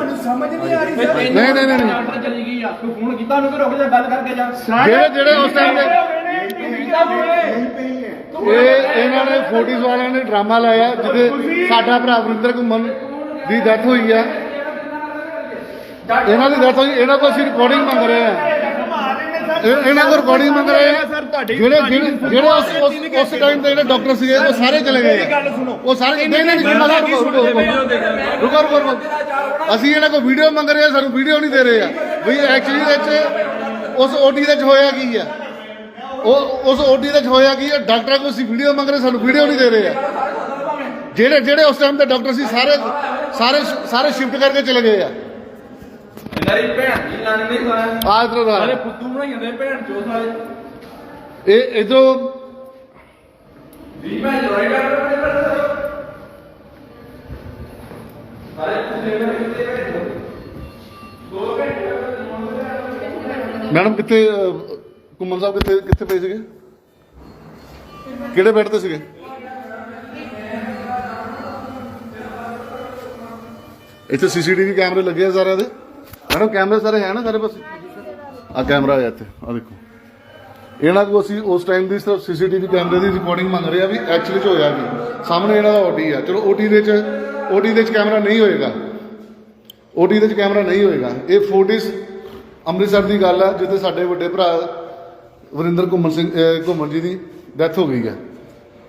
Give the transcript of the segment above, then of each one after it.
ਸਾਨੂੰ ਸਮਝ ਨਹੀਂ ਆ ਰਹੀ ਸਰ। ਨਹੀਂ ਨਹੀਂ ਨਹੀਂ ਨਹੀਂ। ਡਾਕਟਰ ਚਲੀ ਗਈ ਆ। ਤੂੰ ਫੋਨ ਕੀਤਾ ਉਹਨੂੰ ਕਿ ਰੁਕ ਜਾ ਗੱਲ ਕਰਕੇ ਜਾ? ਜਿਹੜੇ ਜਿਹੜੇ ਉਸ ਟਾਈਮ ਦੇ ਇਹ ਇਹਨਾਂ ਨੇ ਫੋਰਟੀਜ਼ ਵਾਲਿਆਂ ਨੇ ਡਰਾਮਾ ਲਾਇਆ ਜਿੱਥੇ ਸਾਡਾ ਭਰਾ ਵਰਿੰਦਰ ਘੁੰਮਣ ਦੀ ਡੈਥ ਹੋਈ ਆ। ਇਹਨਾਂ ਦੀ ਡੈਥ ਹੋਈ ਇਹਨਾਂ ਕੋਲ ਅਸੀਂ ਰਿਕਾਰਡਿੰਗ ਮੰਗ ਰਹੇ ਆ। ਇਹ- ਇਹਨਾਂ ਕੋਲ ਰਿਕਾਰਡਿੰਗ ਮੰਗ ਰਹੇ ਆ। ਤੁਹਾਡੀ ਜਿਹੜੇ ਜਿਹੜੇ ਜਿਹੜੇ ਉਸ ਉਸ ਉਸ ਟਾਈਮ ਤੇ ਜਿਹੜੇ ਡਾਕਟਰ ਸੀਗੇ ਉਹ ਸਾਰੇ ਚਲੇ ਗਏ। ਆ। ਉਹ ਸਾਰੇ ਨਹੀਂ ਨਹੀਂ ਨਹੀਂ ਮਜ਼ਾ ਰੁਕੋ ਰੁਕੋ ਰੁਕੋ ਰੁਕੋ। ਰੁਕੋ ਅਸੀਂ ਇਹਨਾਂ ਕੋਲ ਵੀਡੀਓ ਮੰਗ ਰਹੇ ਆ ਸਾਨੂੰ ਵੀਡੀਓ ਨਹੀਂ ਦੇ ਰਹੇ ਆ। ਵੀ ਐਕਚੁਅਲੀ ਵਿੱਚ ਉਸ ਓਟੀ ਦੇ ਵਿੱਚ ਹੋਇਆ ਕੀ ਆ? ਉਹ ਉਸ ਓਟੀ ਦੇ ਵਿੱਚ ਹੋਇਆ ਕੀ ਆ? ਡਾਕਟਰਾਂ ਕੋਲ ਅਸੀਂ ਵੀਡੀਓ ਮੰਗ ਰਹੇ ਸਾਨੂੰ ਵੀਡੀਓ ਨਹੀਂ ਦੇ ਰਹੇ ਆ। ਜਿਹੜੇ ਜਿਹੜੇ ਉਸ ਟਾਈਮ ਤੇ ਡਾਕਟਰ ਸੀ ਸਾਰੇ ਸਾਰੇ ਸਾਰੇ ਸ਼ਿਫਟ ਕਰਕੇ ਚਲੇ ਗਏ ਆ। ਭੈਣ ਦੀ ਨਹੀਂ ਸਾਰਾ ਬਣਾਈ ਜਾਂਦੇ ਭੈਣ ਚੋ ਸਾਰੇ ਇਹ ਇਧਰੋਂ ਵੀ ਭੈਣ ਜੋੜੇ ਕਰ ਸਾਰੇ ਫੁੱਦੇ ਬਣਾਈ ਦੋ ਘੰਟੇ ਮੈਡਮ ਕਿੱਥੇ ਘੁੰਮਣ ਸਾਹਿਬ ਕਿੱਥੇ ਕਿੱਥੇ ਪਏ ਸੀਗੇ? ਕਿਹੜੇ ਬੈੱਡ ਤੇ ਸੀਗੇ? ਇੱਥੇ ਸੀਸੀਟੀਵੀ ਕੈਮਰੇ ਲੱਗੇ ਆ ਸਾਰਿਆਂ ਦੇ। ਮੈਡਮ ਕੈਮਰੇ ਸਾਰੇ ਹੈ ਨਾ ਸਾਰੇ ਪਾਸੇ? ਆ ਕੈਮਰਾ ਹੈ ਇੱਥੇ ਆ ਦੇਖੋ। ਇਹਨਾਂ ਕੋਲ ਅਸੀਂ ਉਸ ਟਾਈਮ ਦੀ ਸਿਰਫ ਸੀਸੀਟੀਵੀ ਕੈਮਰੇ ਦੀ ਰਿਕਾਰਡਿੰਗ ਮੰਗ ਰਹੇ ਆ ਵੀ ਐਕਚੁਅਲੀ ਚ ਹੋਇਆ ਕੀ। ਸਾਹਮਣੇ ਇਹਨਾਂ ਦਾ ਓਟੀ ਆ। ਚਲੋ ਓਟੀ ਦੇ ਚ ਓਟੀ ਦੇ ਚ ਕੈਮਰਾ ਨਹੀਂ ਹੋਏਗਾ। ਓਟੀ ਦੇ ਚ ਕੈਮਰਾ ਨਹੀਂ ਹੋਏਗਾ। ਇਹ ਫੋਟਿਸ ਅੰਮ੍ਰਿਤਸਰ ਦੀ ਗੱਲ ਆ, ਜਿੱਥੇ ਸਾਡੇ ਵੱਡੇ ਭਰਾ ਵਰਿੰਦਰ ਘੁੰਮਣ ਸਿੰਘ ਘੁੰਮਣ ਜੀ ਦੀ ਡੈਥ ਹੋ ਗਈ ਹੈ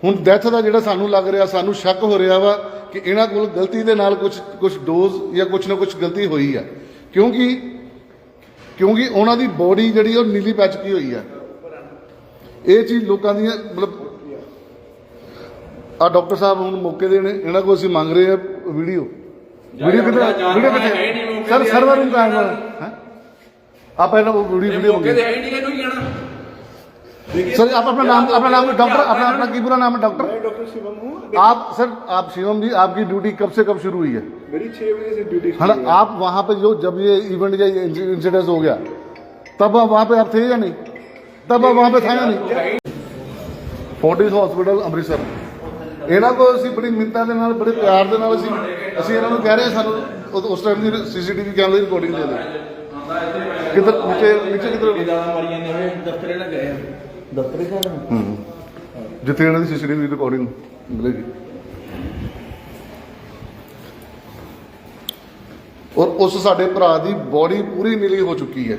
ਹੁਣ ਡੈਥ ਦਾ ਜਿਹੜਾ ਸਾਨੂੰ ਲੱਗ ਰਿਹਾ, ਸਾਨੂੰ ਸ਼ੱਕ ਹੋ ਰਿਹਾ ਵਾ ਕਿ ਇਹਨਾਂ ਕੋਲ ਗਲਤੀ ਦੇ ਨਾਲ ਕੁਝ ਕੁਝ ਡੋਜ਼ ਜਾਂ ਕੁਝ ਨਾ ਕੁਝ ਗਲਤੀ ਹੋਈ ਹੈ ਕਿਉਂਕਿ ਕਿਉਂਕਿ ਉਹਨਾਂ ਦੀ ਬੋਡੀ ਜਿਹੜੀ ਉਹ ਨੀਲੀ ਪੈ ਚੁੱਕੀ ਹੋਈ ਹੈ ਇਹ ਚੀਜ਼ ਲੋਕਾਂ ਦੀਆਂ ਮਤਲਬ ਆ ਡਾਕਟਰ ਸਾਹਿਬ ਹੁਣ ਮੌਕੇ ਦੇ ਨੇ ਇਹਨਾਂ ਕੋਲ ਅਸੀਂ ਮੰਗ ਰਹੇ ਆ ਵੀਡੀਓ ਵੀਡੀਓ ਕਿੱਥੇ ਵੀਡੀਓ ਕਿੱਥੇ ਸਰ ਸਰਵਰ ਰੂਮ ਕਹਾਂ ਹੈ आप है ना वो वीडियो वीडियो ਮੌਕੇ ਤੇ ਹੈ ਹੀ ਨਹੀਂ ਇਹਨੂੰ ਕੀ ਜਾਣਾ सर आप अपना नाम अपना नाम डॉक्टर अपना अपना की पूरा नाम है डॉक्टर मैं डॉक्टर शिवम हूँ आप सर आप शिवम जी आपकी ड्यूटी कब से कब शुरू हुई है मेरी छह बजे से ड्यूटी है ना आप वहां पे जो जब ये इवेंट या इंसिडेंट हो गया तब आप वहां पे आप थे या नहीं तब आप वहां पे थे या नहीं फोर्टिस हॉस्पिटल ਅੰਮ੍ਰਿਤਸਰ ਇਹਨਾਂ ਕੋਲ ਅਸੀਂ ਬੜੀ ਮਿੰਨਤਾਂ ਦੇ ਨਾਲ ਬੜੇ ਪਿਆਰ ਦੇ ਨਾਲ ਅਸੀਂ ਅਸੀਂ ਇਹਨਾਂ ਨੂੰ ਕਹਿ ਰਹੇ ਹਾਂ ਸਾਨੂੰ ਉਹ- ਉਸ ਟਾਈਮ ਦੀ ਸੀਸੀਟੀਵੀ ਕੈਮਰੇ ਦੀ ਰਿਕਾਰਡਿੰਗ ਦੇ ਦਿਓ ਕਿੱਧਰ ਨੀਚੇ ਨੀਚੇ ਕਿੱਧਰ ਜਿਆਦਾ ਮਾਰੀਆਂ ਨੇ ਉਹ ਦਫ਼ਤਰੇ ਨਾ ਗਏ ਦਫ਼ਤਰੇ ਜਾ ਹੂੰ। ਜਿੱਥੇ ਇਹਨਾਂ ਦੀ ਸੀਸੀਟੀਵੀ ਰਿਕਾਰਡਿੰਗ ਮਿਲੇਗੀ ਔਰ ਉਸ ਸਾਡੇ ਭਰਾ ਦੀ ਬੋਡੀ ਪੂਰੀ ਨੀਲੀ ਹੋ ਚੁੱਕੀ ਹੈ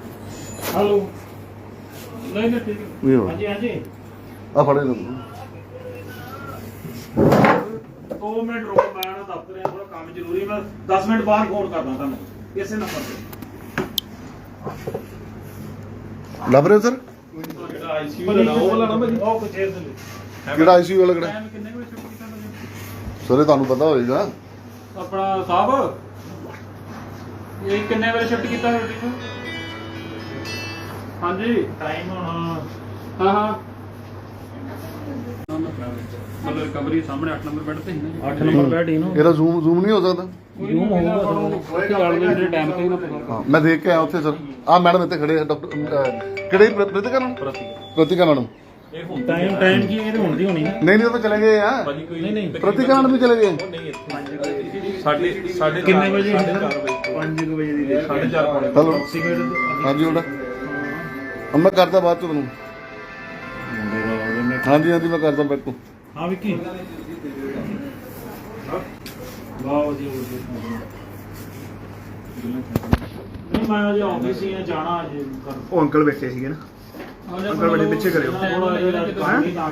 ਹੈਲੋ। ਨਹੀਂ ਨਹੀਂ ਠੀਕ ਨਹੀਂ ਹੋਣਾ। ਹਾਂਜੀ ਹਾਂਜੀ। ਆ ਫੜੇ ਲਓ ਦੋ ਮਿੰਟ ਰੁਕੋ ਮੈਂ ਨਾ ਦਫ਼ਤਰ ਆ ਥੋੜਾ ਕੰਮ ਜ਼ਰੂਰੀ ਮੈਂ 10 ਮਿੰਟ ਬਾਅਦ ਫੋਨ ਕਰਦਾ ਤੁਹਾਨੂੰ ਇਸੇ ਨੰਬਰ ਤੇ। ਲੱਭ ਰਹੇ ਹੋ ਸਰ ਜਿਹੜਾ ਆਈਸੀਯੂ ਦਾ ਉਹ ਵਾਲਾ ਨਾ ਭਾਜੀ। ਉਹ ਕੁਝ ਦੇ ਲਈ ਕਿਹੜਾ ਆਈਸੀਯੂ ਵਾਲਾ ਕਿਹੜਾ? ਟਾਈਮ ਕਿੰਨੇ ਵਜੇ ਸ਼ੁਰੂ ਕੀਤਾ ਤੁਸੀਂ ਸਰ ਇਹ ਤੁਹਾਨੂੰ ਪਤਾ ਹੋਏਗਾ। ਆਪਣਾ ਸਾਹਿਬ ਇਹ ਕਿੰਨੇ ਵਜੇ ਸ਼ਿਫਟ ਕੀਤਾ ਰੋਟੀ ਨੂੰ? ਹਾਂਜੀ। ਟਾਈਮ ਹੁਣ ਹਾਂ ਹਾਂ। ਮਤਲਬ ਰਿਕਵਰੀ ਸਾਹਮਣੇ 8 ਨੰਬਰ ਬੈੱਡ ਤੇ ਹੀ ਨਾ 8 ਨੰਬਰ ਬੈੱਡ ਹੀ ਨਾ ਇਹਦਾ ਜ਼ੂਮ ਜ਼ੂਮ ਨਹੀਂ ਹੋ ਸਕਦਾ? ਜੂਮ ਹੋਊਗਾ ਉੱਥੇ ਗੱਲ ਦੇ ਜਿਹੜੇ ਟਾਈਮ ਤੇ ਹੀ ਨਾ ਪਤਾ ਹਾਂ ਮੈਂ ਦੇਖ ਕੇ ਆਇਆ ਉੱਥੇ ਸਰ। ਆ ਮੈਡਮ ਇੱਥੇ ਖੜੇ ਆ ਡਾਕਟਰ ਕਿਹੜੇ Pratika madam? Pratika. Madam. Time time ਕੀ ਇਹਦੇ ਹੁਣ ਦੀ ਹੋਣੀ ਨਾ। ਨਹੀਂ ਨਹੀਂ ਉਹ ਤਾਂ ਚਲੇ ਗਏ ਆ। ਨਹੀਂ ਨਹੀਂ। ਪ੍ਰਤਿਕਾ ਮੈਡਮ ਵੀ ਚਲੇ ਗਏ। ਸਾਡੇ ਸਾਡੇ ਕਿੰਨੇ ਵਜੇ? ਹੁੰਦੇ 5 ਵਜੇ। ਦੀ ਦੇ 4:30 ਪੌਣੇ ਹੈਲੋ। ਹਾਂਜੀ ਉਹਦਾ। ਹੁਣ ਮੈਂ ਕਰਦਾ ਬਾਅਦ ਚ ਤੁਹਾਨੂੰ ਹਾਂਜੀ ਹਾਂਜੀ ਮੈਂ ਕਰਦਾ ਬੈਕ ਤੋਂ ਹਾਂ ਵਿੱਕੀ। ਵਾਹ ਵਧੀਆ ਵਧੀਆ। ਨਹੀਂ ਮੈਂ ਅਜੇ ਆਫਿਸ ਹੀ ਆ ਜਾਣਾ ਅਜੇ ਕਰ ਉਹ ਅੰਕਲ ਬੈਠੇ ਸੀਗੇ ਨਾ। ਅੰਕਲ ਬੜੇ ਪਿੱਛੇ ਕਰਿਓ।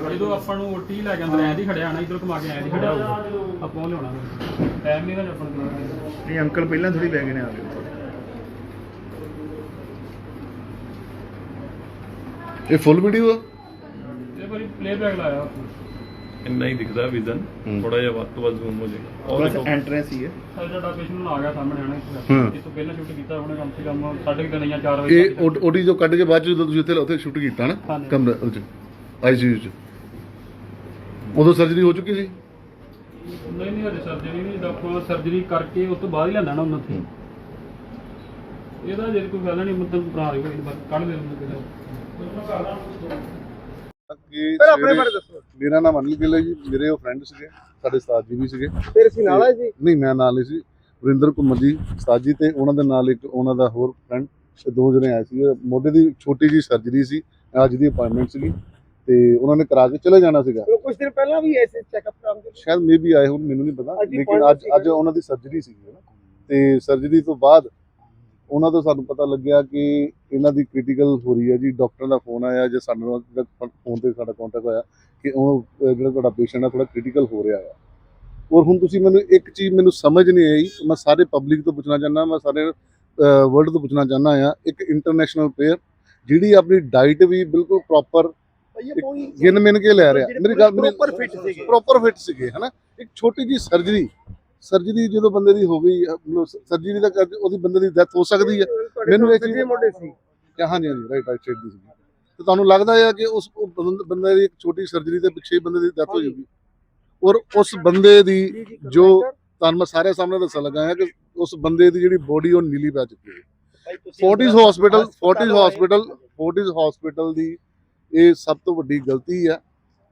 ਜਦੋਂ ਆਪਾਂ ਨੂੰ ਓਟੀ ਲੈ ਕੇ ਅੰਦਰ ਐਂ ਦੀ ਖੜਿਆ ਨਾ ਇਧਰ ਘੁਮਾ ਕੇ ਐਂ ਦੀ ਖੜਿਆ ਹੋਊਗਾ। ਆਪਾਂ ਉਹ ਲਿਆਉਣਾ। ਟਾਈਮ ਨਹੀਂ ਨਾ ਆਪਾਂ ਨੂੰ। ਨਹੀਂ ਅੰਕਲ ਪਹਿਲਾਂ ਥੋੜੀ ਬੈ ਗਏ ਨੇ ਆ ਗਏ ਇਹ ਫੁੱਲ ਵੀਡੀਓ ਆ? ਇਹ ਵਾਰੀ ਪਲੇ ਬੈਕ ਲਾਇਆ। ਇੰਨਾ ਹੀ ਦਿਖਦਾ ਵਿਜ਼ਨ। ਥੋੜਾ ਜਿਹਾ ਵੱਧ ਤੋਂ ਵੱਧ ਜ਼ੂਮ ਹੋ ਜਾਏਗਾ। ਔਰ ਬਸ ਦੇਖੋ। ਐਂਟਰੈਂਸ ਹੀ ਹੈ। ਸਾਡਾ ਪੇਸ਼ੈਂਟ ਆ ਗਿਆ ਸਾਹਮਣੇ ਆਣਾ ਹੂੰ। ਇਸ ਤੋਂ ਪਹਿਲਾਂ ਸ਼ੂਟ ਕੀਤਾ ਉਹਨੇ ਕਮ ਸੇ ਕਮ ਸਾਢੇ ਕੁ ਤਿੰਨ ਜਾਂ 4 ਵਜੇ ਇਹ ਓਡੀ ਜੋ ਕੱਢ ਕੇ ਬਾਅਦ ਚ ਜਦੋਂ ਤੁਸੀਂ ਉੱਥੇ ਉੱਥੇ ਸ਼ੂਟ ਕੀਤਾ ਨਾ। ਕਮਰੇ ਵਿੱਚ ਆਈਸੀਯੂ ਚ। ਉਦੋਂ ਸਰਜਰੀ ਹੋ ਚੁੱਕੀ ਸੀ? ਨਹੀਂ ਨਹੀਂ ਹਜੇ ਸਰਜਰੀ ਨਹੀਂ ਡਾਕਟਰ ਸਰਜਰੀ ਕਰਕੇ ਉਸ ਤੋਂ ਬਾਅਦ ਹੀ ਨਾ ਉਹਨਾਂ ਤੇ ਇਹਦਾ ਜੇ ਕੋਈ ਗੱਲ ਨਹੀਂ ਮਤਲਬ ਬਣਾ ਰਹੀ ਕੱਢ ਦੇ ਉਹਨਾਂ ਕਿ ਸਰ ਆਪਣੇ ਸਵੇਰੇ- ਬਾਰੇ ਦੱਸੋ। ਮੇਰਾ ਨਾਮ ਅਨਿਲ ਗਿੱਲ ਹੈ ਜੀ। ਮੇਰੇ ਉਹ ਫਰੈਂਡ ਸੀਗੇ ਸਾਡੇ ਉਸਤਾਦ ਜੀ ਵੀ ਸੀਗੇ। ਫਿਰ ਅਸੀਂ ਨਾਲ ਆਏ ਜੀ ਨਹੀਂ ਮੈਂ ਨਾਲ ਨਹੀਂ ਸੀ। ਵਰਿੰਦਰ ਕੁਮਾਰ ਜੀ ਉਸਤਾਦ ਜੀ ਤੇ ਉਹਨਾਂ ਦੇ ਨਾਲ ਇੱਕ ਉਹਨਾਂ ਦਾ ਹੋਰ ਫਰੈਂਡ ਦੋ ਜਣੇ ਆਏ ਸੀ ਮੋਢੇ ਦੀ ਛੋਟੀ ਜੀ ਸਰਜਰੀ ਸੀ ਅੱਜ ਦੀ ਅਪਾਇੰਟਮੈਂਟ ਸੀਗੀ। ਤੇ ਉਹਨਾਂ ਨੇ ਕਰਾ ਕੇ ਚਲੇ ਜਾਣਾ ਸੀਗਾ। ਕੁਝ ਦਿਨ ਪਹਿਲਾਂ ਵੀ ਐਸੇ ਚੈੱਕਅਪ ਕਰਾਉਂਦੇ ਸ਼ਾਇਦ ਮੇ ਵੀ ਆਏ ਹੁਣ ਮੈਨੂੰ ਨਹੀਂ ਪਤਾ। ਲੇਕਿਨ ਅੱਜ ਅੱਜ ਉਹਨਾਂ ਦੀ ਸਰਜਰੀ ਸੀਗੀ ਨਾ। ਤੇ ਸਰਜਰੀ ਤੋਂ ਬਾਅਦ ਉਹਨਾਂ ਤੋਂ ਸਾਨੂੰ ਪਤਾ ਲੱਗਿਆ ਕਿ ਇਹਨਾਂ ਦੀ ਕ੍ਰਿਟੀਕਲ ਹੋ ਰਹੀ ਹੈ ਜੀ। ਡਾਕਟਰ ਦਾ ਫੋਨ ਆਇਆ ਜੇ ਸਾਨੂੰ ਫੋਨ ਤੇ ਸਾਡਾ ਕੰਟੈਕਟ ਹੋਇਆ ਕਿ ਉਹ ਜਿਹੜਾ ਤੁਹਾਡਾ ਪੇਸ਼ੈਂਟ ਹੈ ਥੋੜਾ ਕ੍ਰਿਟੀਕਲ ਹੋ ਰਿਹਾ ਹੈ। ਔਰ ਹੁਣ ਤੁਸੀਂ ਮੈਨੂੰ ਇੱਕ ਚੀਜ਼ ਮੈਨੂੰ ਸਮਝ ਨਹੀਂ ਆਈ। ਮੈਂ ਸਾਰੇ ਪਬਲਿਕ ਤੋਂ ਪੁੱਛਣਾ ਚਾਹੁੰਦਾ ਮੈਂ ਸਾਰੇ ਵਰਲਡ ਤੋਂ ਪੁੱਛਣਾ ਚਾਹੁੰਦਾ ਆ ਇੱਕ ਇੰਟਰਨੈਸ਼ਨਲ ਪਲੇਅਰ ਜਿਹੜੀ ਆਪਣੀ ਡਾਈਟ ਵੀ ਬਿਲਕੁਲ ਪ੍ਰੋਪਰ ਗਿਣ ਮਿਣ ਕੇ ਲੈ ਰਿਹਾ। ਮੇਰੀ ਗੱਲ ਪ੍ਰੋਪਰ ਫਿਟ ਸੀਗੇ। ਪ੍ਰੋਪਰ ਫਿਟ ਸੀਗੇ ਹਨਾ? ਇੱਕ ਛੋਟੀ ਜੀ ਸਰਜਰੀ ਸਰਜਰੀ ਜਦੋਂ ਬੰਦੇ ਦੀ ਹੋ ਗਈ ਸਰਜਰੀ ਦਾ ਕਰਕੇ ਉਹਦੀ ਬੰਦੇ ਦੀ ਡੈਥ ਹੋ ਸਕਦੀ ਹੈ ਮੈਨੂੰ ਇਹ ਚੀਜ਼ ਮੋਢੇ ਸੀ। ਹਾਂਜੀ ਹਾਂਜੀ ਰਾਈਟ ਰਾਈਟ ਸਾਈਡ ਦੀ ਸੀ। ਤੇ ਤੁਹਾਨੂੰ ਲੱਗਦਾ ਹੈ ਕਿ ਉਸ ਬੰਦ- ਦੀ ਇੱਕ ਛੋਟੀ ਸਰਜਰੀ ਦੇ ਪਿੱਛੇ ਬੰਦੇ ਦੀ ਡੈਥ ਹੋ ਜਾਊਗੀ? ਔਰ ਉਸ ਬੰਦੇ ਦੀ ਜੋ ਤੁਹਾਨੂੰ ਮੈਂ ਸਾਰੇ ਸਾਹਮਣੇ ਦੱਸਣ ਲੱਗਾ ਹਾਂ ਕਿ ਉਸ ਬੰਦੇ ਦੀ ਜਿਹੜੀ ਬੋਡੀ ਉਹ ਨੀਲੀ ਪੈ ਚੁੱਕੀ ਹੈ। Fortis hospital Fortis hospital Fortis hospital ਦੀ ਇਹ ਸਭ ਤੋਂ ਵੱਡੀ ਗਲਤੀ ਹੈ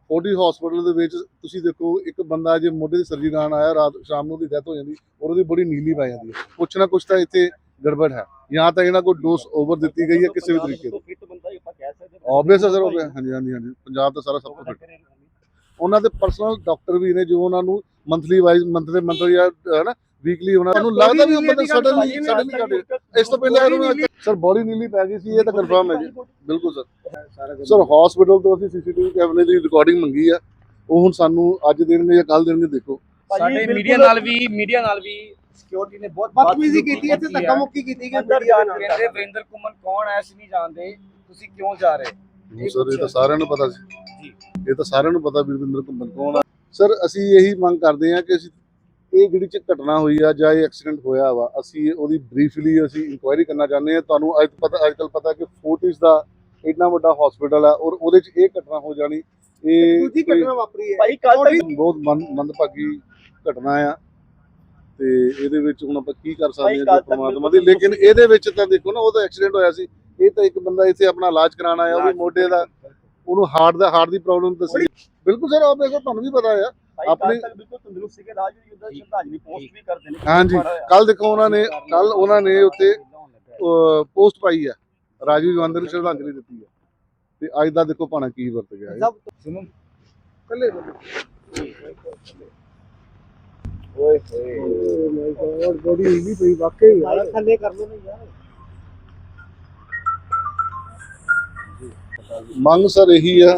ਫੋਰਟਿਸ ਹਸਪੀਟਲ ਦੇ ਵਿੱਚ ਤੁਸੀਂ ਦੇਖੋ, ਇੱਕ ਬੰਦਾ ਜੇ ਮੋਢੇ ਦੀ ਸਰਜਰੀ ਕਰਾਉਣ ਆਇਆ, ਰਾਤ, ਸ਼ਾਮ ਨੂੰ ਉਹਦੀ ਡੈਥ ਹੋ ਜਾਂਦੀ, ਔਰ ਉਹਦੀ ਬੋਡੀ ਨੀਲੀ ਪੈ ਜਾਂਦੀ ਹੈ। ਕੁਛ ਨਾ ਕੁਛ ਤਾਂ ਇੱਥੇ ਗੜਬੜ ਹੈ। ਜਾਂ ਤਾਂ ਇਹਨਾਂ ਕੋਲ ਡੋਸ ਓਵਰ ਦਿੱਤੀ ਗਈ ਹੈ ਕਿਸੇ ਵੀ ਤਰੀਕੇ ਦੀ। ਫਿੱਟ ਬੰਦਾ ਆਪਾਂ ਕਹਿ ਸਕਦੇ ਆਬਵੀਅਸ ਅਸਰ ਹੋ ਗਿਆ ਹਾਂਜੀ ਹਾਂਜੀ ਹਾਂਜੀ। ਪੰਜਾਬ ਦਾ ਸਾਰਾ ਸਭ ਤੋਂ ਫਿੱਟ ਉਹਨਾਂ ਦੇ ਪਰਸਨਲ ਡਾਕਟਰ ਵੀ ਨੇ, ਜੋ ਉਹਨਾਂ ਨੂੰ ਮੰਥਲੀ ਵਾਈਜ਼ ਮੰਥਲੀ ਮੰਥਲੀ ਹੈ ਨਾ ਵੀਕਲੀ ਉਹਨਾਂ ਨੂੰ ਲੱਗਦਾ ਵੀ ਉਹ ਬੰਦੇ ਸਡਨਲੀ ਸਡਨਲੀ ਕੱਢੇ ਇਸ ਤੋਂ ਪਹਿਲਾਂ ਇਹਨੂੰ ਸਰ ਬੋਡੀ ਨੀਲੀ ਪੈ ਗਈ ਸੀ ਇਹ ਤਾਂ ਕਨਫਰਮ ਹੈ ਜੀ। ਬਿਲਕੁਲ ਸਰ। ਸਰ ਹਸਪੀਟਲ ਤੋਂ ਅਸੀਂ ਸੀਸੀਟੀਵੀ ਕੈਮਰੇ ਦੀ ਰਿਕਾਰਡਿੰਗ ਮੰਗੀ ਆ। ਉਹ ਹੁਣ ਸਾਨੂੰ ਅੱਜ ਦੇਣਗੇ ਜਾਂ ਕੱਲ ਦੇਣਗੇ ਦੇਖੋ। ਸਾਡੇ ਮੀਡੀਆ ਨਾਲ ਵੀ ਮੀਡੀਆ ਨਾਲ ਵੀ ਸਿਕਿਉਰਿਟੀ ਨੇ ਬਹੁਤ ਬਦਤਮੀਜ਼ੀ ਕੀਤੀ ਇੱਥੇ ਧੱਕਾ ਮੁੱਕੀ ਕੀਤੀ ਗਈ ਕਹਿੰਦੇ ਵਰਿੰਦਰ ਕੁਮਨ ਕੌਣ ਅਸੀਂ ਨਹੀਂ ਜਾਣਦੇ। ਤੁਸੀਂ ਕਿਉਂ ਜਾ ਰਹੇ? ਸਰ ਇਹ ਤਾਂ ਸਾਰਿਆਂ ਨੂੰ ਪਤਾ ਸੀ। ਇਹ ਤਾਂ ਸਾਰਿਆਂ ਨੂੰ ਪਤਾ ਵੀਰਵਿੰਦਰ ਘੁੰਮਣ ਕੌਣ ਆ। ਸਰ ਅਸੀਂ ਇਹੀ ਮੰਗ ਕਰਦੇ ਹਾਂ ਕਿ ਅਸੀਂ ਇਹ ਜਿਹੜੀ ਚ ਘਟਨਾ ਹੋਈ ਆ ਜਾਂ ਇਹ ਐਕਸੀਡੈਂਟ ਹੋਇਆ ਵਾ ਅਸੀਂ ਉਹਦੀ ਬਰੀਫਲੀ ਅਸੀਂ ਇਨਕੁਆਇਰੀ ਕਰਨਾ ਚਾਹੁੰਦੇ ਹਾਂ। ਤੁਹਾਨੂੰ ਅੱਜ ਪਤਾ ਅੱਜ ਕੱਲ ਪਤਾ ਕਿ ਫੋਰਟਿਸ ਦਾ ਇੰਨਾ ਵੱਡਾ ਹਸਪੀਟਲ ਆ ਔਰ ਉਹਦੇ ਚ ਇਹ ਘਟਨਾ ਹੋ ਜਾਣੀ। ਇਹ ਦੂਜੀ ਘਟਨਾ ਵਾਪਰੀ ਹੈ। ਭਾਈ ਕੱਲ ਤੱਕ ਬਹੁਤ ਮੰਦ ਮੰਦਭਾਗੀ ਘਟਨਾ ਆ। ਤੇ ਇਹਦੇ ਵਿੱਚ ਹੁਣ ਆਪਾਂ ਕੀ ਕਰ ਸਕਦੇ ਹਾਂ ਪਰਮਾਤਮਾ ਦੀ। ਲੇਕਿਨ ਇਹਦੇ ਵਿੱਚ ਤਾਂ ਦੇਖੋ ਨਾ ਉਹਦਾ ਐਕਸੀਡੈਂਟ ਹੋਇਆ ਸੀ। ਇਹ ਤਾਂ ਇੱਕ ਬੰਦਾ ਇੱਥੇ ਆਪਣਾ ਇਲਾਜ ਕਰਾਉਣ ਆਇਆ ਉਹ ਵੀ ਮੋਢੇ ਦਾ। ਉਹਨੂੰ ਹਾਰਟ ਦਾ ਹਾਰਟ ਦੀ ਪ੍ਰੋਬਲਮ ਦੱਸੀ। ਬਿਲਕੁਲ ਸਰ ਆਪ ਦੇਖੋ ਤੁਹਾਨੂੰ ਵੀ ਪਤਾ ਆ। ਆਪਣੇ- ਤੱਕ ਬਿਲਕੁਲ ਤੰਦਰੁਸਤ ਸੀਗੇ ਰਾਜਵੀਰ ਯੁੱਧ ਸ਼ਰਧਾਂਜਲੀ ਪੋਸਟ ਵੀ ਕਰਦੇ ਨੇ ਹਾਂਜੀ ਕੱਲ ਦੇਖੋ ਉਹਨਾਂ ਨੇ ਕੱਲ ਉਹਨਾਂ ਨੇ ਉੱਤੇ ਪੋਸਟ ਪਾਈ ਆ। ਰਾਜੀਵ ਗਾਂਧੀ ਨੂੰ ਸ਼ਰਧਾਂਜਲੀ ਦਿੱਤੀ ਹੈ ਤੇ ਅੱਜ ਦਾ ਦੇਖੋ ਭਾਣਾ ਕੀ ਵਰਤ ਗਿਆ ਹੈ ਕੱਲੇ ਓਏ ਹੋਏ। ਮਾਈ ਗॉड ਬੋਡੀ ਪਈ ਵਾਕਈ ਯਾਰ। ਥੱਲੇ ਕਰ ਲੋ ਨਾ ਯਾਰ। ਮੰਗ ਸਰ ਇਹੀ ਆ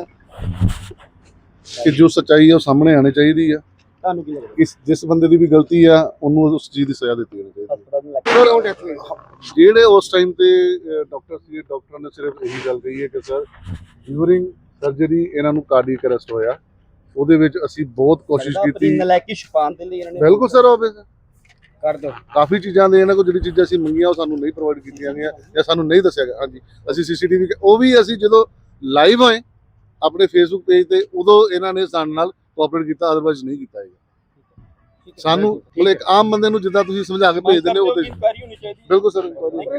ਕਿ ਜੋ ਸੱਚਾਈ ਹੈ ਉਹ ਸਾਹਮਣੇ ਆਣੀ ਚਾਹੀਦੀ ਆ। ਤੁਹਾਨੂੰ ਕੀ ਲੱਗਦਾ? ਇਸ ਜਿਸ ਬੰਦੇ ਦੀ ਵੀ ਗਲਤੀ ਆ ਉਹਨੂੰ ਉਸ ਚੀਜ਼ ਦੀ ਸਜ਼ਾ ਦਿੱਤੀ ਜਾਣੀ ਚਾਹੀਦੀ ਜਿਹੜੇ ਉਸ ਟਾਈਮ ਤੇ ਡਾਕਟਰ ਸੀ ਡਾਕਟਰ ਨੇ ਸਿਰਫ ਇਹੀ ਗੱਲ ਕਹੀ ਹੈ ਕਿ ਸਰ ਡਿਊਰਿੰਗ ਸਰਜਰੀ ਇਹਨਾਂ ਨੂੰ ਕਾਰਡੀਅਕ ਅਰੈਸਟ ਹੋਇਆ। ਉਹਦੇ ਵਿੱਚ ਅਸੀਂ ਬਹੁਤ ਕੋਸ਼ਿਸ਼ ਕੀਤੀ। ਨਲਾਇਕੀ ਛਪਾਉਣ ਦੇ ਲਈ ਇਹਨਾਂ ਨੇ ਬਿਲਕੁਲ ਸਰ ਆਬਵੀਅਸ ਕਰ ਦੋ। ਕਾਫੀ ਚੀਜ਼ਾਂ ਦੇ ਇਹਨਾਂ ਕੋਲ ਜਿਹੜੀ ਚੀਜ਼ਾਂ ਅਸੀਂ ਮੰਗੀਆਂ ਉਹ ਸਾਨੂੰ ਨਹੀਂ ਪ੍ਰੋਵਾਈਡ ਕੀਤੀਆਂ ਗਈਆਂ ਜਾਂ ਸਾਨੂੰ ਨਹੀਂ ਦੱਸਿਆ ਗਿਆ। ਹਾਂਜੀ ਅਸੀਂ ਸੀਸੀਟੀਵੀ ਉਹ ਵੀ ਅਸੀਂ ਜਦੋਂ ਲਾਈਵ ਹੋਏ ਆਪਣੇ ਫੇਸਬੁੱਕ ਪੇਜ ਤੇ ਉਦੋਂ ਇਹਨਾਂ ਨੇ ਸਾਡੇ ਨਾਲ ਕੋਆਪਰੇਟ ਕੀਤਾ ਅਦਰਵਾਈਜ਼ ਨਹੀਂ ਕੀਤਾ ਹੈਗਾ। ਸਾਨੂੰ ਮਤਲਬ ਇੱਕ ਆਮ ਬੰਦੇ ਨੂੰ ਜਿੱਦਾਂ ਤੁਸੀਂ ਸਮਝਾ ਕੇ ਭੇਜ ਦਿੰਦੇ ਹੋ ਉਹ ਤੇ ਬਿਲਕੁਲ ਸਰ